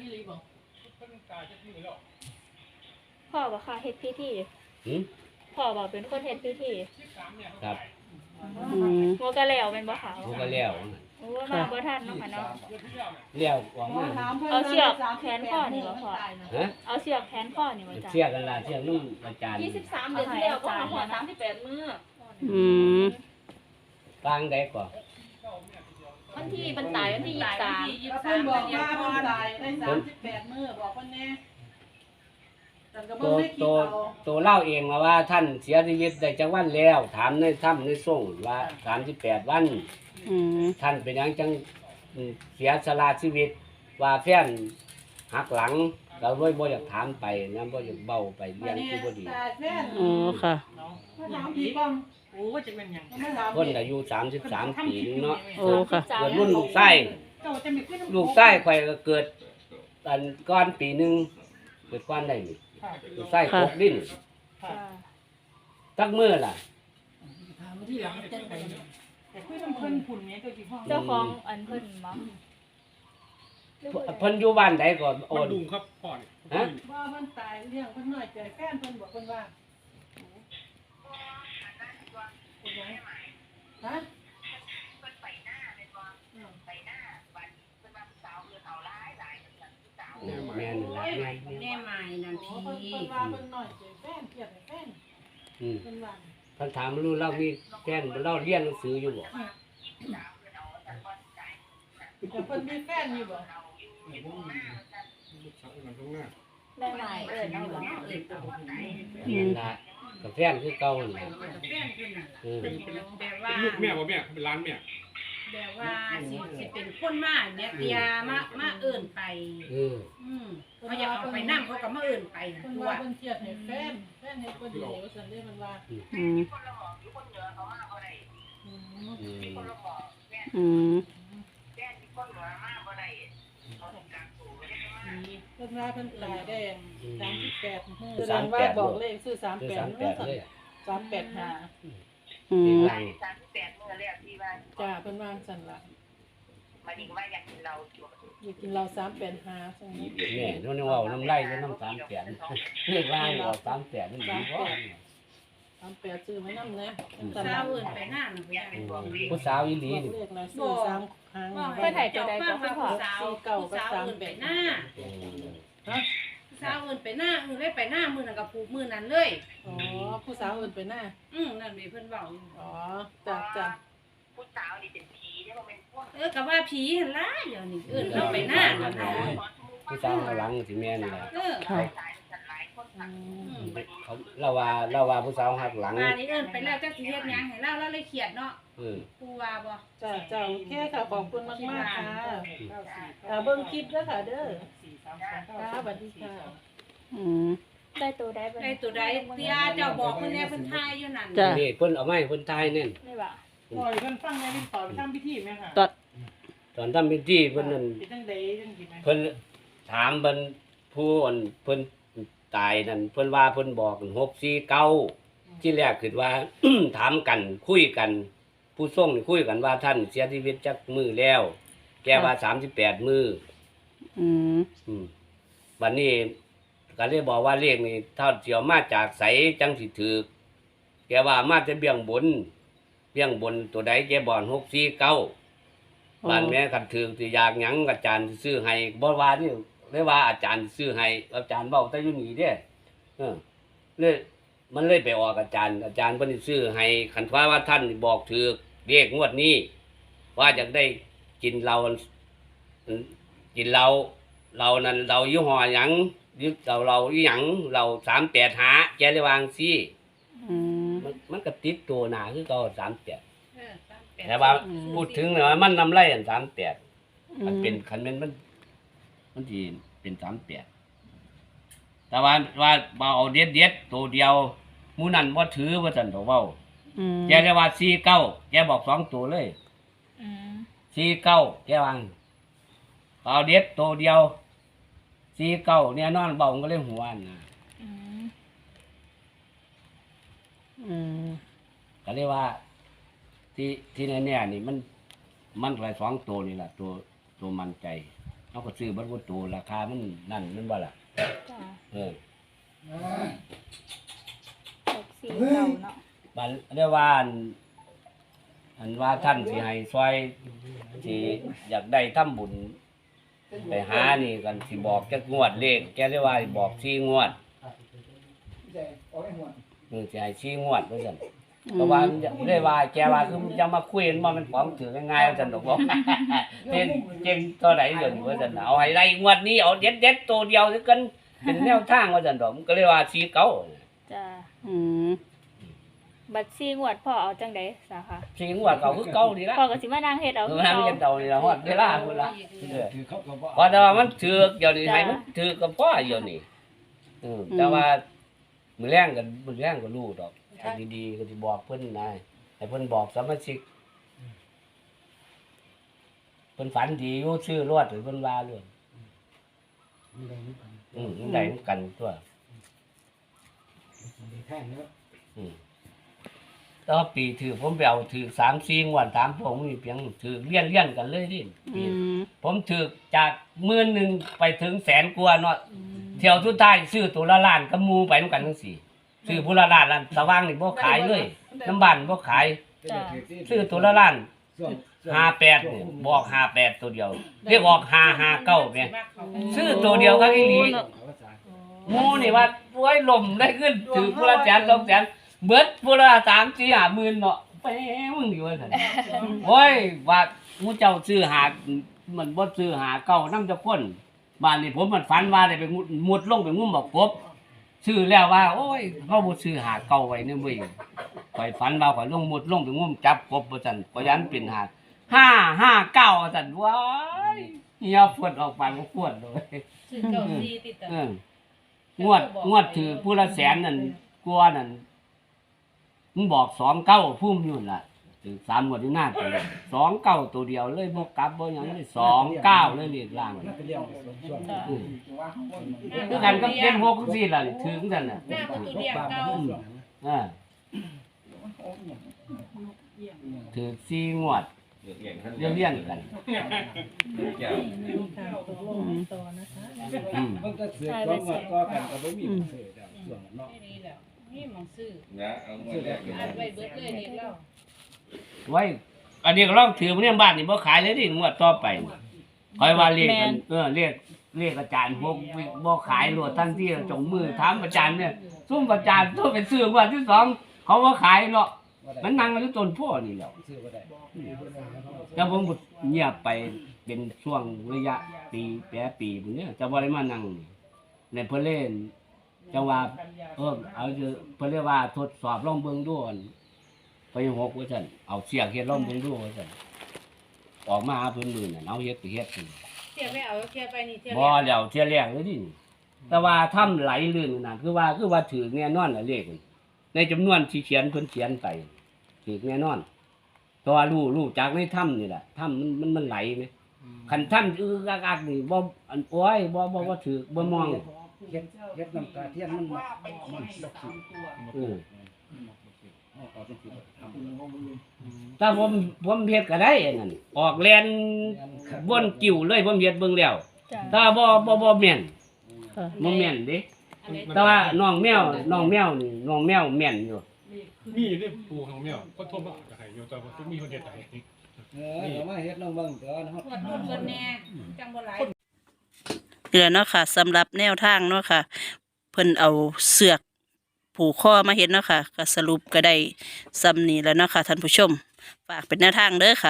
นี่รีบอกพ่อบอกค่ะเฮ็ดพิธีหืมพ่อบอกเป็นคนเฮ็ดพิธีครับอืมงัวก็แล้วเป็นบ่ขาวผู้ก็แล้วโอ้มาบ่ทันเนาะค่ะเนาะแล้วออกมาเอาเชือกแขวนคอนี่บ่พ่อ ฮะเอาเชือกแขวนข้อนี่บ่จ้ะเสียกันละเสียนุ่มอาจารย์ยี่สิบสามเดือนที่แล้วก็หาหัวสามสิบแปดมื้ออืมกลางได้ก่อน วันที่บรรตายวันที่ยี่สิบสามเพิ่นบอกว่าเพิ่นตายได้สามสิบแปดมื้อบอกเพิ่นแน่แต่ก็ตัเบิ่งวไม่คิดตัวเอา ตัวเล่าเองมาว่าท่านเสียชีวิตได้จักวันแล้ว ถามในถ้ำในส่งว่าสามสิบแปดวัน อืมท่านเป็นหยังจังเสียสละชีวิต ว่าแฟนหักหลัง เราด้วยบ่อยากถามไปนะบ่อยากเบาไปเรียนที่บ่ดีตายแม่นอ๋อค่ะมาถามผีก่อน โอ้จะเป็นยังมาถามคนอายุสามสิบสามปีนึงเนาะโอ้ค่ะ เกิดรุ่นลูกไส้เจ้าจะมีขึ้นลูกไส้ข่อยก็เกิดอันก้อนปีหนึงเกิดก้อนได้นี่ลูกไส้ตกดินจ้ะทักมื้อล่ะถามที่หลังจังไดแต่คุยน้ำเพิ่นพุ่นแม่เจ้าสิห้องเจ้าของอันเพิ่นบ่เพิ่นอยู่บ้านใดก่อนโอมันนดุงครับพ่อนี่ฮะว่าเพิ่นตายเรื่องเพิ่นน้อยใจแฟนเพิ่นบอกเพิ่นว่า ฮะแม่นล่ะแม่นแม่ใหม่นั่นโอ้พี่เพิ่นเพิ่นว่าเพิ่นน้อยใจแฟนเกลียดให้แฟนอืมเพิ่นว่าเพิ่นถามรู้เรามีแฟนเราเรียนหนังสืออยู่บ่แต่เพิ่นมีแฟนอยู่บ่ลูกสาวมันตรงหน้าแม่หมายเอิ้นเอาบ่เอิ้นเอานั่ล่ะ กับแฟนคือเก่านั่นล่ะแฟนขึ้นน่ะเออเป็นแบบว่าเป็นลูกแม่บ่แม่เป็นร้านแม่แบบว่าสิสิเป็นคนมาเนี่ยเตียมามาเอิ้นไปเอออืมเขาอยากเอาไปนั่งเขาก็มาเอิ้นไปนะเพิ่นตัวว่าเพิ่นเกลียดให้แฟนแฟนเฮ็ดบ่ดีว่าซั่นเด้เพิ่นว่าอืมอืมอืมเพิ่นว่าเพิ่นตายได้อืม 38มื้อแสดงว่าบอกเลขซื้อคือ38สามแปมื้อดเลย385อืเด็มกหลังจ้าเพิ่นว่าซั่นล่ะอยากกินเหล้า385ซั่นแม่นู่นนี่เว่าน้ำไหลแล้วน้ำสามแปดเรียกว่าออกสามแปดมันดีกว่า38ซื้อไว้นำนะสาวเอิ้นไปหน้าน่ะพี่อืมผู้สาวอีหลีบอกนี่เลขละซื้อ3ครั้งบอกให้เจ้าฟังว่าผู้สาวผู้สาวเอิ้นไปหน้าอืมฮะผู้ สาวเอิ้นไปหน้าเอิ้นเลยไปหน้ามื้อนั้นก็ผูกมื้อนั้นเลย อ๋อผู้สาวอื่นไปหน้าอืมนั่นนี่เพิ่นเว้าอยู่อ๋อจ้าจ้าเออก็ว่าผีหั่นล่ะเดี๋ยวนี้เอิ้นเราไปหน้านั่นน่ะผู้สาวข้างหลังสิแม่นแหละเออค่ะอืมอืมเขาเราว่าเราว่าผู้สาวหักหลังป่านนี้เอิ้นไปแล้วจักสิเฮ็ดหยังให้เราเราเลยเครียดเนาะเออกูว่าบ่จ้าจ้าโอเคค่ะ ขอบคุณมากมากๆค่ะอ่าเบิ่งคลิปแล้วค่ะเด้อค่ะสวัสดีค่ะอืม ได้ตัวได้บ่ได้ตัวใดเตียเจ้าบอกเพิ่นแน่เพิ่นทายอยู่นั่นจ้ะ นี่เพิ่นเอาไม้เพิ่นทายนั่นไม่ว่าปล่อยเพิ่นฟังในลิ้นต่อไปทำพิธีไหมค่ะตัดตอนทำพิธีเพิ่นนั่นเป็นจังไดจังซี่ไหมเพิ่นถามเพิ่นผู้อันเพิ่นตายนั่นเพิ่นว่าเพิ่นบอกหกสี่เก้าที่แรกคือว่า ถามกันคุยกัน ผู้ส่งนี่คุยกันว่าท่านเสียชีวิตจักมือแล้ว แกว่าสามสิบแปดมืออืมอืมวันนี้ก็เลยบอกว่าเลขนี่เท่าเสียวมาจากใสจังสิถือแกว่ามาจะเบี่ยงบน เบี่ยงบนตัวใดแกบอกหกสี่เก้าบ้านแม่กันถือที่อยากหยังอาจารย์ซื้อให้บ่ว่านี่เลยว่าอาจารย์ซื้อให้อาจารย์เว้าแต่อยู่นี่เด้เออเลยมันเลยไปออกอาจารย์ อาจารย์เพิ่นสิซื้อให้คันว่าว่าท่านบอกถือ เลขงวดนี้ ว่าอยากได้กินเหล้ากินเหล้าเหล้านั้นเหล้ายี่ห้อหยังยึดเหล้าเหล้าอีหยังเหล้า385หาแกเลยวาจั่งซี่อืมมันมันก็ติดตัวหน้าคือเก่า38เออสามแปดแต่ว่าพูดถึงเนี่ยมันนำไรอัน38อืมันมเป็นคันเป็นมันมันที่เป็นสามแปดแต่ว่าว่าว่าเอาเด็ดเด็ดๆตัวเดียวหมูนั่นว่าถือว่าสันตัวเว้า อืมแกเลยว่าสี่เก้าแกบอกสองตัวเลยอืมสี่เก้าแกวางเอาเด็ดตัวเดียวสี่เก้าเนี่ยนอนเบาก็เลยหัวนะอืมอืมก็เลยว่า ที่ที่แน่ๆนี่มัน มันหลายสองตัวนี่แหละตัวตัวมันใจเอาก็ซื้อบัตรตัวราคามันนั่นมันบ่ล่ะจ้าเออหกสี่เก้าเนาะ บันเรียกว่าอันอันว่าท่านสิให้ซอยสิอยากได้ทำบุญไปหานี่กันสิบอกจักงวดเลขแกเรียกว่าบอกสี่งวดเออสิให้สี่งวดว่าซั่นเพราะว่าเรียกว่าแกว่าคือจะมาคุยกันว่ามันของถือง่ายๆว่าซั่นดอกบอกเป็นเจงตัวไหนเดี๋ยวนี้ว่าซั่นน่ะเอาให้ได้งวดนี้เอาเด็ดๆตัวเดียวคือกันเป็นแนวทางว่าซั่นดอกมันก็เรียกว่าสี่เก้าจ้าอืม บัตรสี่งวดพ่อเอาจังไดสาขาสี่งวดเก่าคือเก่าดีละพ่อก็สิมานั่งเฮ็ดเอาเอคืออทำเก่าเงินเดานี่ละฮอดเวลาพุ่นละเออเพราะแต่ว่ามันถือกเดี๋ยวนี้จ้ะ ให้มันถือกกับพ่อเดี๋ยวนี้เออแต่ว่ามือแรงกันมือแรงก็รู้ดอกถ้าดีๆก็สิบอกเพิ่นนายให้เพิ่นบอกสมาชิกเพิ่นฝันดีอยู่ชื่อรวดหรือเพิ่นว่าเรื่องอืมมันได้นำกันตัวอืม แต่ว่าปีถือผมไปเอาถือสามสี่งวดสามพวกมีเพียงถือเลี้ยนเลี้ยนๆกันเลยดิอืมผมถือจากหมื่นหนึ่งไปถึงแสนกว่าเนาะเที่ยวสุดท้ายซื้อตัวละล้านกับหมูไปนำกันทั้งสี่ซื้อผู้ละล้านล้านสว่างนี่บ่ขายเลยน้ำบ้านบ่ขาย จ้าซื้อตัวละล้านห้าแปดนี่บอกห้าแปดตัวเดียว เรียกออกห้าห้าเก้าเนี่ย ซื้อตัวเดียวก็อีหลีหมูนี่ว่าป่วยลมได้ขึ้นถือผู้ละแสนสองแสน เบิดผู้ละสามสี่ห้าหมื่นเนาะไปมึงอยู่ว่าซั่นโอ้ยว่าหมูเจ้าซื้อหามันบ่ซื้อหาเก่านำจะคนบ้านนี้ผมมันฝันว่าได้ไปมุดมุดลงไปงุ่มบอกกบซื้อแล้วว่า โอ้ยเขาบ่ซื้อหาเก่าไว้นี่เว้ยข่อยฝันว่าข่อยลงมุดลงไปงุ่มจับกบบ่ซั่นข่อยยันเป็นหาห้าห้าเก้าซั่นว้ายเหียฝนออกไปบ่ฝนเลยซื้อเก้าสี่ติดต่อเอองวดงวดถือผู้ละแสนนั่นกลัวนั่น มึงบอกสองเก้าพุ่มอยู่นั่นล่ะถือสามงวดที่หน้าตัวเลยสองเก้าตัวเดียวเลยบ่กลับบ่หยังเลยสองเก้าเลยเรียกล่างอืมคือกันก็เป็นหกสี่ล่ะนี่ถึงกันน่ะหน้าประตูเดียวเก้าอืมอ่าถือสี่งวดเรียงๆกันตกลงต่อนะคะอืม มันก็เสือกก็มาก็กันก็บ่มีผู้เสือดาวส่วนเนาะ ไม่ดีแล้วนี่มองซื้อนะเอาเงินแรกกันอ่านไว้เบิดเลยนี่เล่าไว้อันนี้ก็ลองถือมาเนี่ยบ้านนี่บ่ขายเลยดิงวดต่อไปคอยว่าเรียกกันเออเรียกเรียกอาจารย์พวกบ่ขายรวดทั้งที่จงมือถามอาจารย์เนี่ยซุ่มอาจารย์ตัวเป็นซื้องวดที่สองเขาบ่ขายเนาะมันนั่งอยู่ต้นโพนี่แหล้วซื้อบ่ได้แต่ผมก็เงียบไปเป็นช่วงระยะปีแปดปีพุ่นเนี่ยจะบ่ได้มานั่งนี่ในเพิ่นเล่น จังว่าเออเอาเถอะเพิ่นเรียกว่าทดสอบลองเบิ่งดูอันไปหกว่าซั่นเอาเสียกเฮ็ดลองเบิ่งดูว่าซั่นออกมาหาเพิ่นมื้อน่ะเอาเฮ็ดก็เฮ็ดพุ่นเที่ยวไม่เอาเที่ยวไปนี่เที่ยวบ่แล้วเที่ยแรกเลยดิแต่ว่าทำไหลลื่นนั่นคือว่าคือว่าถือแน่นอนน่ะเลขมันในจำนวนที่เขียนเพิ่นเขียนไปถือแน่นอนแตัวารู้รู้จากในถ้ำนี่แหละถ้ำมันมันมันไหลไหมคันถ้ำอืออักๆนี่บ่อันโอ้ยบ่บ่บ่ถือบ่มอง เฮ็ดเฮ็ดน้ำตาเทียนมันมันมันบ่คิดอือเอาเอาจังซี่ทำถ้าผมผมเฮ็ดก็ได้อันนั้นออกแลนบนกิ่วเลยผมเฮ็ดเบิ่งแล้วจ้าถ้าบ่บ่บ่แม่นค่ะบ่แม่นเด้อันไหนแต่ว่าน้องแมวน้องแมวนี่น้องแมวแม่นอยู่ มีได้ปูของแมวก็โทษมาจะให้อยู่แต่ว่ามีคนเด็ดให้เออเอามาเฮ็ดลองเบิ่งเด้อเนาะปวดต้นเงินแน่จังบ่หลาย เดือเนาะค่ะสำหรับแนวทางเนาะค่ะ เพิ่นเอาเสือกผูกข้อมาเห็นเนาะค่ะก็สรุปก็ได้ซ้ำนี้แล้วเนาะค่ะท่านผู้ชม ฝากเป็นแนวทางเด้อค่ะ